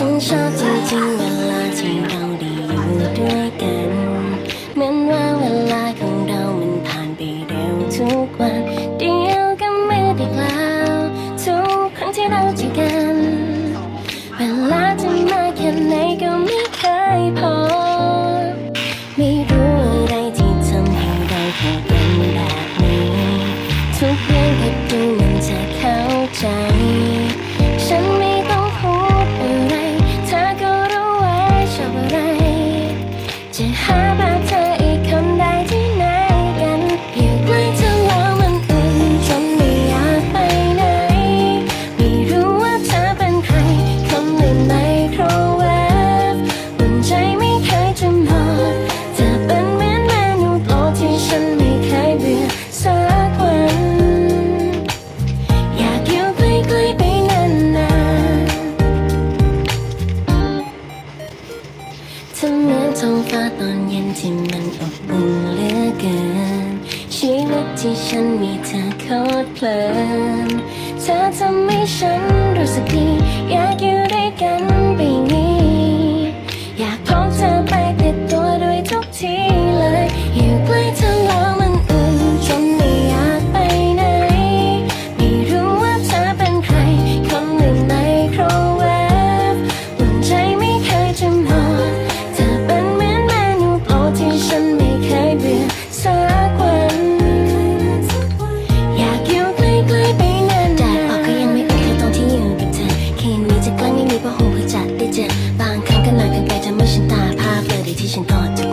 双手紧紧地拉紧。shovel around. ตอนเย็นที่มันอบอุ่นเหลือเกิน ชีวิตที่ฉันมีเธอโคตรเพลิน เธอทำให้ฉันรู้สึกดีอยากอยู่ด้วยกัน ที่ฉันกอด